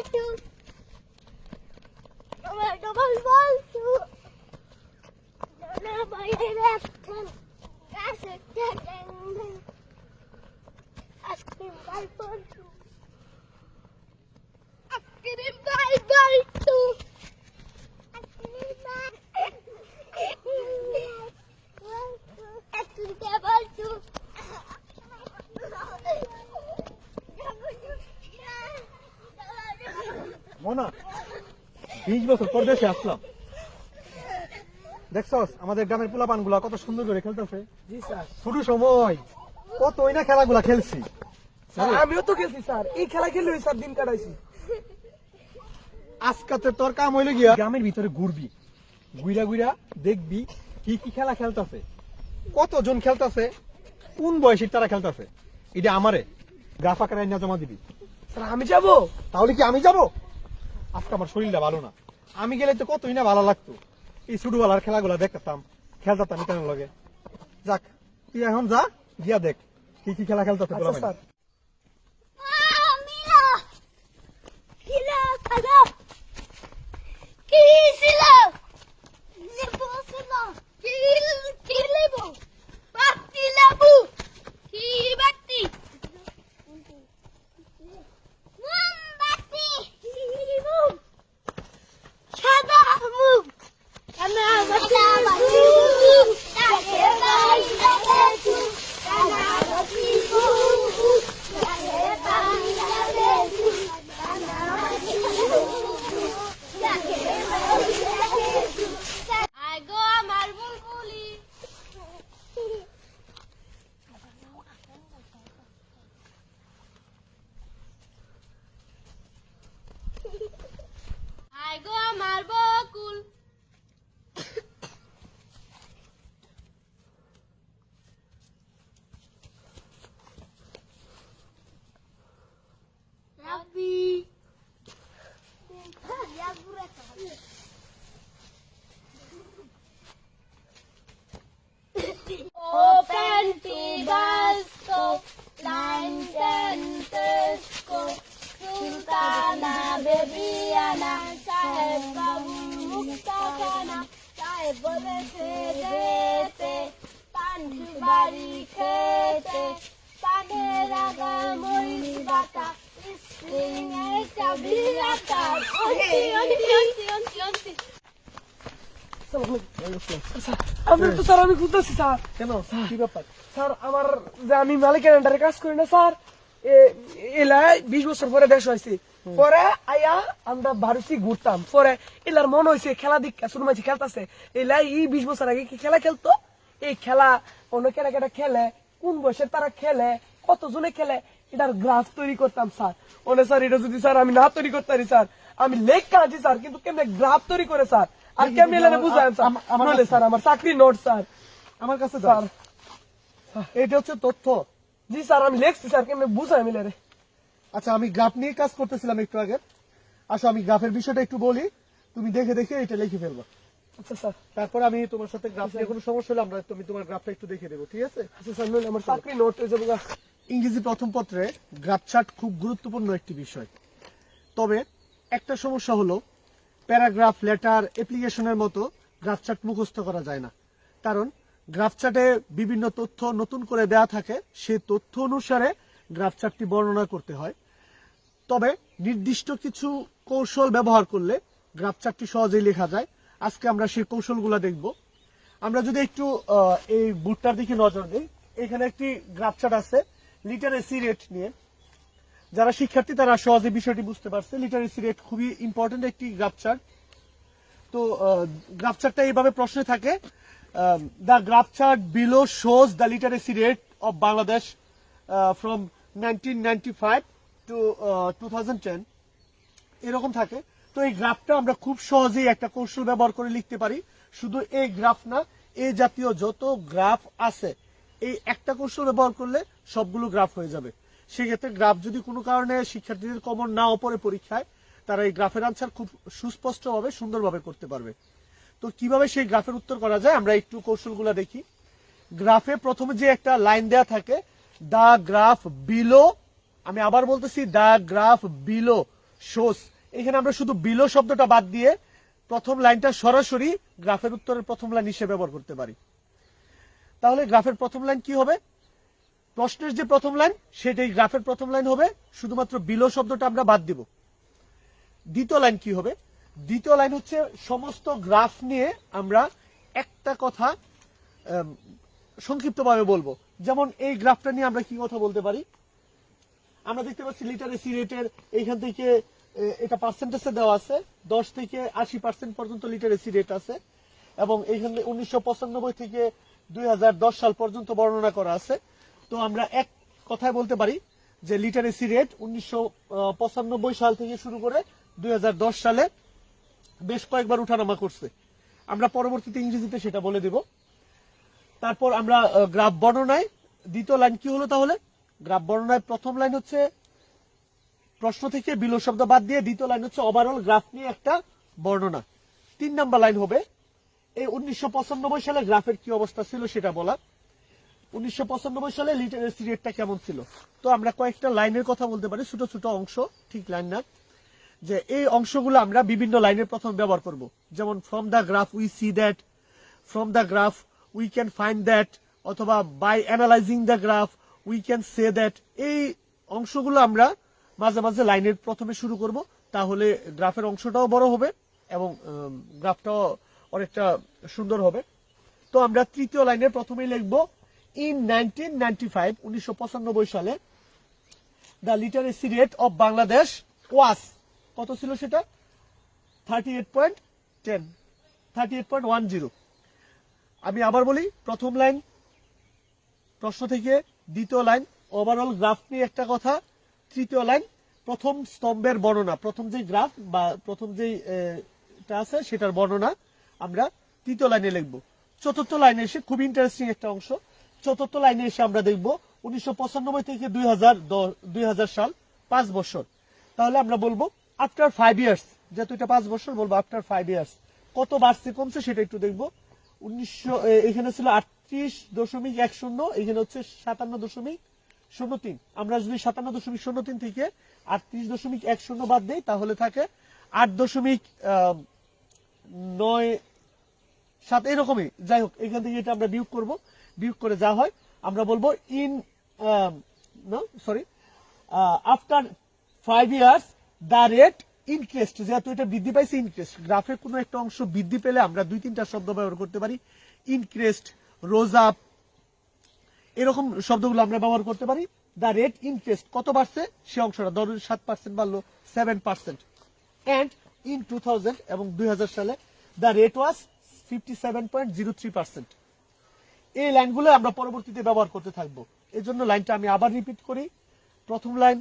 want to. I don't want to. No, no, I left him. That's a dead end. Ask him why I want to. Ask him why I want to. বিশ বছর পর দেশে আসলাম। দেখছস আমাদের গ্রামের পোলাপানগুলা কত সুন্দর করে খেলতেছে। ছোট সময়। কত ওই না খেলাগুলা খেলছি। আমিও তো খেলছি স্যার। এই খেলা খেলে স্যার দিন কাটাইছি। আজকাতে তোর কাম হইলে গিয়া গ্রামের ভিতরে ঘুরবি। গুইরা গুইরা দেখবি কি কি খেলা খেলতাছে। কতজন খেলতাছে কোন বয়সীর তারা খেলতাছে। এটা আমারে গ্রাফ আকারে আইনা জমা দিবি। স্যার আমি যাব? তাহলে কি আমি যাব? আজকে আমার শরীরটা ভালো না। আমি গেলে তো কতই না ভালো লাগতো। এই ছোটবেলার খেলাগুলো দেখতাম খেলতাম ইতানের লগে। যাক তুই এখন যা গিয়া দেখ কি কি খেলা খেলতাছে Su barco sultana bebiana, saeba muktakana, panera onti, onti, onti, onti, onti. আমি তো স্যার আমি খুঁজতেছি স্যার। কেন? কি ব্যাপার? স্যার আমার যে আমি মালিকের আন্ডারে কাজ করি না স্যার এলাই বিশ বছর পরে দেশ হয়েছি। পরে আয়া আমরা ভারসি ঘুরতাম। পরে এলার মন হয়েছে খেলা দিক শুরু মাঝে খেলতেছে। এলাই এই বিশ বছর আগে কি খেলা খেলতো? এই খেলা অন্য কেটা কেটা খেলে? কোন বয়সে তারা খেলে? কতজনে খেলে? এটার গ্রাফ তৈরি করতাম স্যার। ওনে স্যার এটা যদি স্যার আমি না তৈরি করতে পারি স্যার আমি লেখ কাঁচি স্যার কিন্তু কেমনে গ্রাফ তৈরি করে স্যার? আর কেমনে বুঝায় স্যার স্যার আমার চাকরি নোট স্যার। আমার কাছে স্যার। স্যার এটা হচ্ছে তথ্য। জি স্যার আমি লেখছি স্যার কেমনে বুঝায় মিলে রে? আচ্ছা আমি গ্রাফ নিয়ে কাজ করতেছিলাম একটু আগে। আসো আমি গ্রাফের বিষয়টা একটু বলি। তুমি দেখে দেখে এটা লিখে ফেলবা। আচ্ছা স্যার। তারপর আমি তোমার সাথে গ্রাফ নিয়ে কোনো সমস্যা হলে আমরা তুমি তোমার গ্রাফটা একটু দেখে দেবো ঠিক আছে? আচ্ছা স্যার নইলে আমার চাকরি নোট হয়ে যাবে ইংরেজি প্রথম পত্রে গ্রাফ চার্ট খুব গুরুত্বপূর্ণ একটি বিষয়। তবে একটা সমস্যা হলো প্যারাগ্রাফ, লেটার অ্যাপ্লিকেশনের মতো গ্রাফ চার্ট মুখস্থ করা যায় না। কারণ গ্রাফ চার্টে বিভিন্ন তথ্য নতুন করে দেয়া থাকে সেই তথ্য অনুসারে গ্রাফ চার্টটি বর্ণনা করতে হয়। তবে নির্দিষ্ট কিছু কৌশল ব্যবহার করলে গ্রাফ চার্টটি সহজেই লেখা যায়। আজকে আমরা সেই কৌশলগুলো দেখব। আমরা যদি একটু এই বুটটার দিকে নজর দিই, এখানে একটি গ্রাফ চার্ট আছে লিটারেসি রেট নিয়ে। যারা শিক্ষার্থী, তারা সহজে বিষয়টি বুঝতে পারছে। লিটারেসি রেট খুবই ইম্পর্টেন্ট একটি গ্রাফ চার্ট তো গ্রাফ চার্টটা এইভাবে প্রশ্নে থাকে the graph chart below shows the literacy rate of Bangladesh from nineteen ninety five to two ten এরকম থাকে। তো এই গ্রাফটা আমরা খুব সহজেই একটা কৌশল ব্যবহার করে লিখতে পারি। শুধু এই গ্রাফ না এই জাতীয় যত গ্রাফ আছে, এই একটা কৌশল ব্যবহার করলে সবগুলো গ্রাফ হয়ে যাবে। সেক্ষেত্রে গ্রাফ যদি কোনো কারণে শিক্ষার্থীদের কমন নাও পড়ে পরীক্ষায়, তারা এই গ্রাফের আনসার খুব সুস্পষ্টভাবে, সুন্দরভাবে করতে পারবে। তো কীভাবে সেই গ্রাফের উত্তর করা যায় আমরা একটু কৌশলগুলো দেখি। গ্রাফে প্রথমে যে একটা লাইন দেয়া থাকে, দা গ্রাফ বিলো আমি আবার বলতেছি, দা গ্রাফ বিলো শোস এখানে আমরা শুধু বিলো শব্দটা বাদ দিয়ে প্রথম লাইনটা সরাসরি গ্রাফের উত্তরের প্রথম লাইন হিসেবে ব্যবহার করতে পারি। তাহলে গ্রাফের প্রথম লাইন কি হবে? প্রশ্নের যে প্রথম লাইন, সেটাই গ্রাফের প্রথম লাইন হবে। শুধুমাত্র বিলো শব্দটা আমরা বাদ দিব। দ্বিতীয় লাইন কি হবে? দ্বিতীয় লাইন হচ্ছে, সমস্ত গ্রাফ নিয়ে আমরা একটা কথা সংক্ষিপ্তভাবে বলব। যেমন এই গ্রাফটা নিয়ে আমরা কি কথা বলতে পারি? আমরা দেখতে পাচ্ছি লিটারেসি রেটের এইখান থেকে এটা পার্সেন্টেজে দেওয়া আছে। দশ থেকে আশি পার্সেন্ট পর্যন্ত লিটারেসি রেট আছে। এবং এইখানে উনিশশো পঁচানব্বই থেকে দুই হাজার দশ সাল পর্যন্ত বর্ণনা করা আছে। তো আমরা এক কথায় বলতে পারি যে লিটারেসি রেট উনিশশো পঁচানব্বই সাল থেকে শুরু করে দু হাজার দশ সালে বেশ কয়েকবার উঠানামা করছে। আমরা পরবর্তীতে ইংরেজিতে সেটা বলে দেব। তারপর আমরা গ্রাফ বর্ণনায় দ্বিতীয় লাইন কি হলো তাহলে? গ্রাফ বর্ণনায় প্রথম লাইন হচ্ছে প্রশ্ন থেকে বিলো শব্দ বাদ দিয়ে দ্বিতীয় লাইন হচ্ছে ওভারঅল গ্রাফ নিয়ে একটা বর্ণনা। তিন নাম্বার লাইন হবে, এই উনিশশো পঁচানব্বই সালে গ্রাফের কি অবস্থা ছিল সেটা বলা। উনিশশো পঁচানব্বই সালে লিটারেসি রেটটা কেমন ছিল? তো আমরা কয়েকটা লাইনের কথা বলতে পারি, ছোট ছোট অংশ, ঠিক লাইন না? যে এই অংশগুলো আমরা বিভিন্ন লাইনের প্রথম ব্যবহার করব। যেমন from the graph we see that from the graph we can find that অথবা by analyzing the graph we can say that এই অংশগুলো আমরা মাঝে মাঝে লাইনের প্রথমে শুরু করব, তাহলে গ্রাফের অংশটাও বড় হবে এবং গ্রাফটাও অনেকটা সুন্দর হবে। তো আমরা তৃতীয় লাইনে প্রথমেই লিখব ইন নাইনটিন নাইনটি ফাইভ উনিশশো পঁচানব্বই সালে the literacy rate of Bangladesh was কত ছিল সেটা? Thirty eight point ten thirty eight point one zero আমি আবার বলি, প্রথম লাইন, প্রশ্ন থেকে দ্বিতীয় লাইন ওভারঅল গ্রাফ নিয়ে একটা কথা, তৃতীয় লাইন, প্রথম স্তম্ভের বর্ণনা, প্রথম যে গ্রাফ বা প্রথম যে আছে, সেটার বর্ণনা আমরা তৃতীয় লাইনে লিখব। চতুর্থ লাইনে এসে খুব ইন্টারেস্টিং একটা অংশ চতুর্থ লাইনে এসে আমরা দেখব উনিশশো পঁচানব্বই থেকে দুই হাজার সাল, পাঁচ বছর। তাহলে আমরা বলব আফটার ফাইভ ইয়ার্স যেহেতু এটা পাঁচ বছর, বলব আফটার ফাইভ ইয়ার্স কত বাড়ছে, কমছে সেটা একটু দেখব। উনিশশো এখানে ছিল আটত্রিশ দশমিক এক শূন্য, এখানে হচ্ছে সাতান্ন দশমিক শূন্য তিন। আমরা যদি সাতান্ন দশমিক শূন্য তিন থেকে আটত্রিশ দশমিক এক শূন্য বাদ দিই, তাহলে থাকে আট দশমিক নয়, সাত, এরকমই। যাই হোক, এখান থেকে এটা আমরা বিয়োগ করব। বিয়োগ করে যা হয়, আমরা বলব in sorry after five years the rate increased যেহেতু এটা বৃদ্ধি পাইছে ইনক্রেস্ট গ্রাফের কোনো একটা অংশ বৃদ্ধি পেলে আমরা দুই, তিনটা শব্দ ব্যবহার করতে পারি ইনক্রেস্ট রোজ আপ এরকম শব্দগুলো আমরা ব্যবহার করতে পারি দ্য রেট ইনক্রেস্ট কত বাড়ছে, সে অংশটা ধরুন সাত পার্সেন্ট বাড়লো seven percent and in two এবং দুই হাজার সালে the rate was fifty seven point zero three percent এই লাইনগুলো আমরা পরবর্তীতে ব্যবহার করতে থাকব। এই জন্য লাইনটা আমি আবার রিপিট করি। প্রথম লাইন,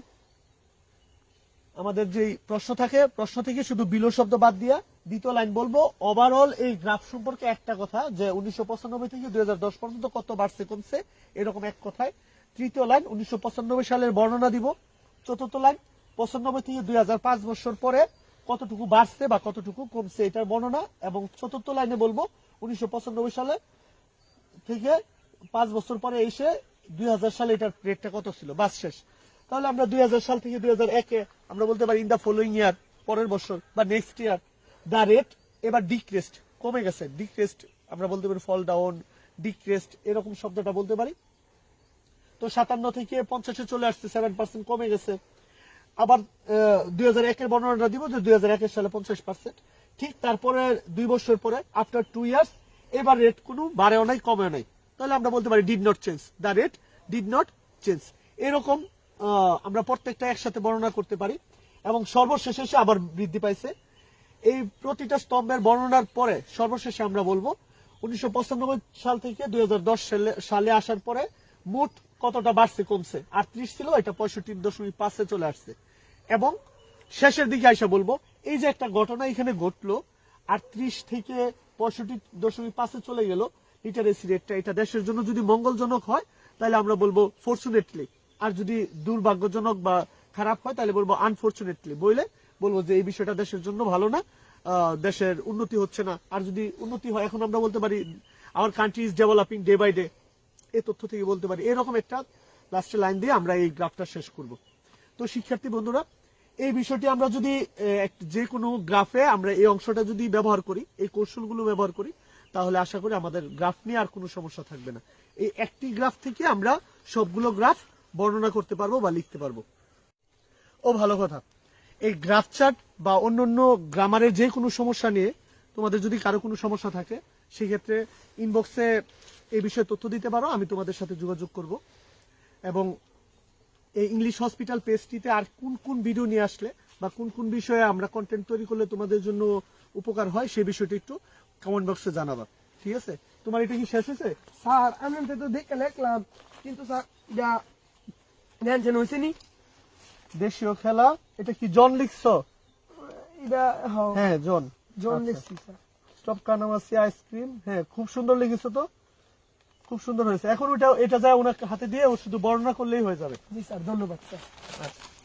আমাদের যে প্রশ্ন থাকে, প্রশ্ন থেকে শুধু বিলো শব্দ বাদ দিয়া দ্বিতীয় লাইন বলব ওভারঅল এই গ্রাফ সম্পর্কে একটা কথা, যে উনিশশো পঁচানব্বই থেকে দুই হাজার দশ পর্যন্ত কত বাড়ছে কমছে এরকম এক কথায়। তৃতীয় লাইন, উনিশশো পঁচানব্বই সালের বর্ণনা দিব। চতুর্থ লাইন, পঁচানব্বই থেকে দুই হাজার পাঁচ বছর পরে কতটুকু বাড়ছে বা কতটুকু কমছে এটার বর্ণনা। এবং চতুর্থ লাইনে বলব, উনিশশো পঁচানব্বই সালে থেকে পাঁচ বছর পরে এসে দুই হাজার সালে এটার রেটটা কত ছিল? বাস শেষ। তাহলে আমরা দুই হাজার সাল থেকে দুই একে আমরা বলতে পারি ইন দা ফলোইং ইয়ার পরের বছর বা নেক্সট ইয়ার দা রেট এবার ডিক্রেস্ট কমে গেছে। ডিক্রেস্ট আমরা বলতে পারি ফল ডাউন ডিক্রেস্ট এরকম শব্দটা বলতে পারি। তো সাতান্ন থেকে পঞ্চাশে চলে আসছে সেভেন পার্সেন্ট কমে গেছে। আবার দুই হাজার একের বর্ণনাটা দিব যে দুই হাজার একের সালে পঞ্চাশ পার্সেন্ট ঠিক তারপরে দুই বছর পরে আফটার টু ইয়ার্স এবার রেট কোনো বাড়েও নাই, কমেও নাই। তাহলে আমরা বলতে পারি did not change the rate did not change এরকম আমরা প্রত্যেকটা একসাথে বর্ণনা করতে পারি এবং সর্বশেষে এসে আবার বৃদ্ধি পাইছে। এই প্রতিটা স্তম্ভের বর্ণনার পরে সর্বশেষে আমরা বলব, উনিশশো পঁচানব্বই সাল থেকে দু হাজার দশ সালে সালে আসার পরে মোট কতটা বাড়ছে, কমছে? আটত্রিশ ছিল, এটা পঁয়ষট্টি দশমিক পাঁচে চলে আসছে। এবং শেষের দিকে আইসা বলব, এই যে একটা ঘটনা এখানে ঘটলো, আটত্রিশ থেকে পঁয়ষট্টি দশমিক পাঁচে চলে গেল। লিটারেসি রেটটা এটা দেশের জন্য যদি মঙ্গলজনক হয়, তাহলে আমরা বলব ফরচুনেটলি আর যদি দুর্ভাগ্যজনক বা খারাপ হয়, তাহলে বলব আনফরচুনেটলি বললে বলব যে এই বিষয়টা দেশের জন্য ভালো না। দেশের উন্নতি হচ্ছে না। আর যদি উন্নতি হয়, এখন আমরা বলতে পারি our country is developing day by day এ তথ্য থেকে বলতে পারি। এরকম একটা লাস্টের লাইন দিয়ে আমরা এই গ্রাফটা শেষ করব। তো শিক্ষার্থী বন্ধুরা এই বিষয়টি আমরা যদি যে কোনো গ্রাফে আমরা এই অংশটা যদি ব্যবহার করি, এই কৌশলগুলো ব্যবহার করি, তাহলে আশা করি আমাদের গ্রাফ নিয়ে আর কোনো সমস্যা থাকবে না। এই একটি গ্রাফ থেকে আমরা সবগুলো গ্রাফ বর্ণনা করতে পারব বা লিখতে পারব। ও, ভালো কথা। এই গ্রাফ চার্ট বা অন্যান্য গ্রামারের যে কোনো সমস্যা নিয়ে তোমাদের যদি কারও কোনো সমস্যা থাকে, সেক্ষেত্রে ইনবক্সে এই বিষয়ে তথ্য দিতে পারো, আমি তোমাদের সাথে যোগাযোগ করব। এবং এই ইংলিশ হসপিটাল পেজটিতে আর কোন কোন ভিডিও নিয়ে আসলে বা কোন কোন বিষয়ে আমরা কন্টেন্ট তৈরি করলে তোমাদের জন্য উপকার হয় সেই বিষয়টি একটু কমেন্ট বক্সে জানাবা। ঠিক আছে? তোমার এটা কি শেষ হয়েছে? স্যার আমি তো দেখে লিখলাম কিন্তু স্যার যা ধ্যান হয়েছে নি? দেশীয় খেলা এটা কি জন লিখছো এটা হ্যাঁ। জন জন। লিখছি স্যার। স্টপ কানামাসি আইসক্রিম হ্যাঁ খুব সুন্দর লিখেছো তো? খুব সুন্দর হয়েছে। এখন ওটা এটা যায় ওনাকে হাতে দিয়ে ও শুধু বর্ণনা করলেই হয়ে যাবে। জি স্যার ধন্যবাদ স্যার। আচ্ছা।